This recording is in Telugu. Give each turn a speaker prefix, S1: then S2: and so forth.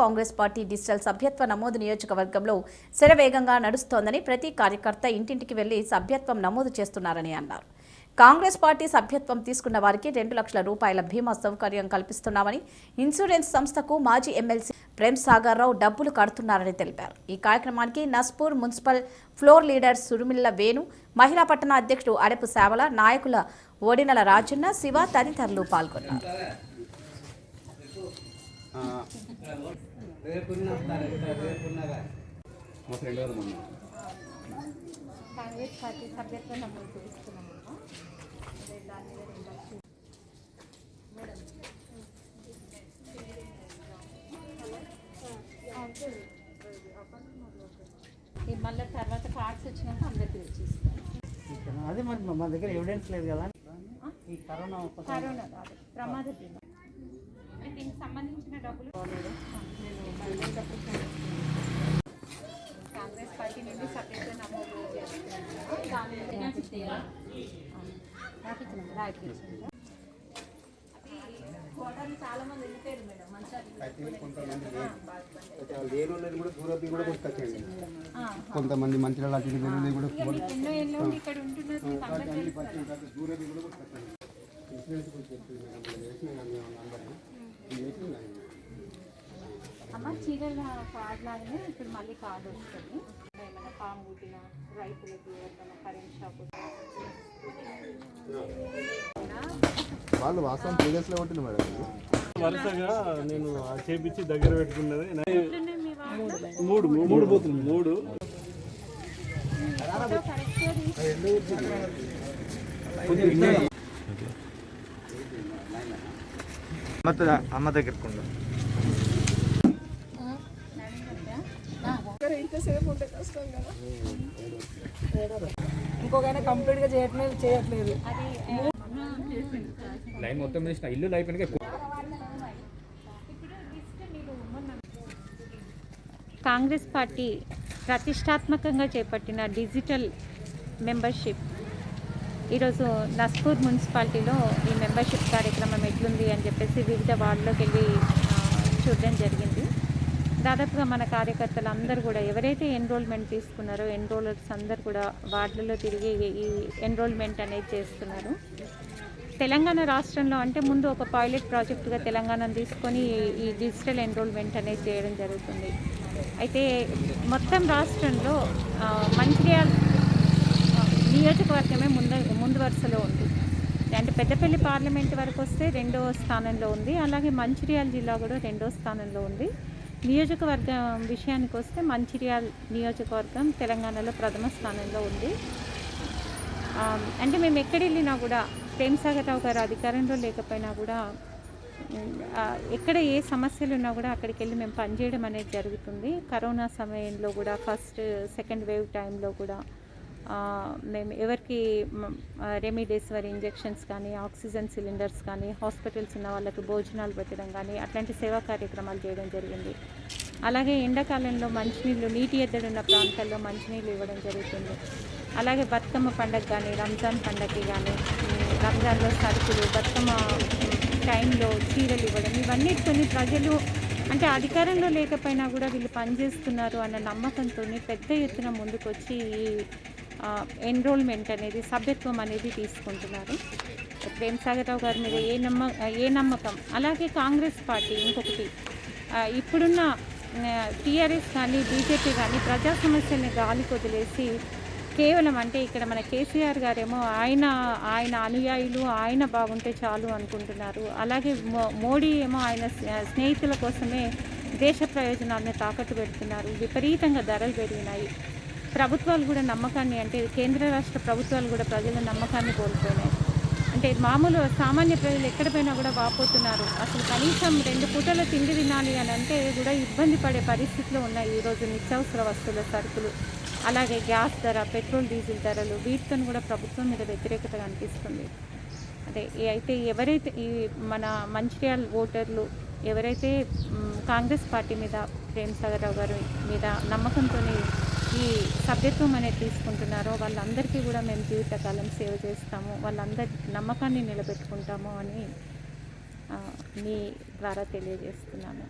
S1: కాంగ్రెస్ పార్టీ డిజిటల్ సభ్యత్వ నమోదు నియోజకవర్గంలో శరవేగంగా నడుస్తోందని ప్రతి కార్యకర్త ఇంటింటికి వెళ్ళి సభ్యత్వం నమోదు చేస్తున్నారని అన్నారు. కాంగ్రెస్ పార్టీ సభ్యత్వం తీసుకున్న వారికి రెండు లక్షల రూపాయల బీమా సౌకర్యం కల్పిస్తున్నామని ఇన్సూరెన్స్ సంస్థకు మాజీ ఎమ్మెల్సీ ప్రేమ్ సాగర్ రావు డబ్బులు కడుతున్నారని తెలిపారు. ఈ కార్యక్రమానికి Naspur municipal floor leader Surumilla Venu మహిళా పట్టణ అధ్యక్షుడు అడపు సేవల నాయకుల ఓడినల రాజన్న శివ తదితరులు పాల్గొన్నారు.
S2: మా ఫ్రెండ్ గారు మొన్న
S3: కాంగ్రెస్ పార్టీ సభ్యత్వం నమోదు చేస్తున్నాము అదే దాని మీద రెండు లక్షలు ఈ మళ్ళీ తర్వాత కార్డ్స్ వచ్చినాక అందరికి తెచ్చిస్తాం
S4: అదే మరి మా దగ్గర ఎవిడెన్స్ లేదు కదా? ఈ కరోనా
S3: ప్రమాద దీనికి సంబంధించిన డబ్బులు కాంగ్రెస్ పార్టీ నుండి నమోదు కోటలు చాలా మంది వెళ్ళిపోయారు మేడం. మంచిగా
S2: కొంతమంది వాళ్ళని కూడా లాంటి వేరే
S3: ఎన్నో ఎన్నో ఇక్కడ ఉంటున్నారు
S2: ఇన్సూరెన్స్ గురించి చెప్తుంది మేడం.
S3: అమ్మ చీరల కార్డ్ లాగానే ఇప్పుడు మళ్ళీ కార్డు వస్తుంది. ఏమైనా పాము కుట్టిన రైతులకు ఎవరికైనా కరెంట్ షాప్
S2: వాళ్ళు వాస్తవం ప్రీవియస్లో ఉంటుంది మేడం.
S5: వరుసగా నేను ఆ చేపించి దగ్గర పెట్టుకున్నది. మూడు మూడు. పోతుంది మూడు
S4: అమ్మ దగ్గరకు ఇంకొకైనా కంప్లీట్గా చేయట్లేదు చేయట్లేదు.
S6: లైన్ మొత్తం చేసిన ఇల్లు
S3: కాంగ్రెస్ పార్టీ ప్రతిష్టాత్మకంగా చేపట్టిన డిజిటల్ మెంబర్షిప్. ఈరోజు నస్పూర్ మున్సిపాలిటీలో ఈ మెంబర్షిప్ కార్యక్రమం ఎట్లుంది అని చెప్పేసి వివిధ వార్డులోకి వెళ్ళి చూడడం జరిగింది. దాదాపుగా మన కార్యకర్తలు అందరూ కూడా ఎవరైతే ఎన్రోల్మెంట్ తీసుకున్నారో ఎన్రోలర్స్ అందరు కూడా వార్డులలో తిరిగి ఈ ఎన్రోల్మెంట్ అనేది చేస్తున్నారు. తెలంగాణ రాష్ట్రంలో అంటే ముందు ఒక పైలట్ ప్రాజెక్టుగా తెలంగాణను తీసుకొని ఈ- డిజిటల్ ఎన్రోల్మెంట్ అనేది చేయడం జరుగుతుంది. అయితే మొత్తం రాష్ట్రంలో ఆ, మంచిర్యాల నియోజకవర్గమే ముందు ముందు వరుసలో ఉంది. అంటే పెద్దపల్లి పార్లమెంట్ వరకు వస్తే రెండో స్థానంలో ఉంది. అలాగే మంచిర్యాల జిల్లా కూడా రెండో స్థానంలో ఉంది. నియోజకవర్గం విషయానికి వస్తే మంచిర్యాల నియోజకవర్గం తెలంగాణలో ప్రథమ స్థానంలో ఉంది. అంటే మేము ఎక్కడ వెళ్ళినా కూడా ప్రేమ్సాగర్ రావు గారు అధికారంలో లేకపోయినా కూడా ఎక్కడ ఏ సమస్యలు ఉన్నా కూడా అక్కడికి వెళ్ళి మేము పనిచేయడం అనేది జరుగుతుంది. కరోనా సమయంలో కూడా ఫస్ట్ సెకండ్ వేవ్ టైంలో కూడా. మేము ఎవరికి రెమిడేసివర్ ఇంజెక్షన్స్ కానీ ఆక్సిజన్ సిలిండర్స్ కానీ హాస్పిటల్స్ ఉన్న వాళ్ళకి భోజనాలు పెట్టడం కానీ అట్లాంటి సేవా కార్యక్రమాలు చేయడం జరిగింది. అలాగే ఎండాకాలంలో మంచినీళ్ళు నీటి ఎద్దడి ఉన్న ప్రాంతాల్లో మంచినీళ్ళు ఇవ్వడం జరుగుతుంది. అలాగే బతుకమ్మ పండగ కానీ రంజాన్ పండగకి కానీ రంజాన్లో సరుకులు బతుకమ్మ టైంలో చీరలు ఇవ్వడం ఇవన్నిటితోని ప్రజలు అంటే అధికారంలో లేకపోయినా కూడా వీళ్ళు పనిచేస్తున్నారు అన్న నమ్మకంతో పెద్ద ఎత్తున ముందుకొచ్చి ఈ ఎన్రోల్మెంట్ అనేది సభ్యత్వం అనేది తీసుకుంటున్నారు. ప్రేమ్ సాగర్ గారి మీద ఏ నమ్మ ఏ నమ్మకం? అలాగే కాంగ్రెస్ పార్టీ ఇంకొకటి. ఇప్పుడున్న టీఆర్ఎస్ కానీ బీజేపీ కానీ ప్రజా సమస్యల్ని గాలి వదిలేసి కేవలం అంటే ఇక్కడ మన కేసీఆర్ గారేమో ఆయన ఆయన అనుయాయులు ఆయన బాగుంటే చాలు అనుకుంటున్నారు. అలాగే మో మోడీ ఏమో ఆయన స్నేహితుల కోసమే దేశ ప్రయోజనాలను తాకట్టు పెడుతున్నారు. విపరీతంగా ధరలు పెరిగినాయి. ప్రభుత్వాలు కూడా నమ్మకాన్ని అంటే కేంద్ర రాష్ట్ర ప్రభుత్వాలు కూడా ప్రజల నమ్మకాన్ని కోల్పోయినాయి. అంటే మామూలు సామాన్య ప్రజలు ఎక్కడ పోయినా కూడా వాపోతున్నారు. అసలు కనీసం రెండు పూటల తిండి తినాలి అని అంటే కూడా ఇబ్బంది పడే పరిస్థితిలో ఉన్నాయి ఈరోజు నిత్యావసర వస్తువుల సరుకులు. అలాగే గ్యాస్ ధర పెట్రోల్ డీజిల్ ధరలు వీటితో కూడా ప్రభుత్వం మీద వ్యతిరేకత కనిపిస్తుంది అదే అయితే ఎవరైతే ఈ మన మంచిర్యాల ఓటర్లు ఎవరైతే కాంగ్రెస్ పార్టీ మీద ప్రేమ్ సాగర్ రావు గారు మీద నమ్మకంతో ఈ సభ్యత్వం అనేది తీసుకుంటున్నారో వాళ్ళందరికీ కూడా మేము జీవితకాలం సేవ చేస్తాము వాళ్ళందరి నమ్మకాన్ని నిలబెట్టుకుంటాము అని మీ ద్వారా తెలియజేస్తున్నాను.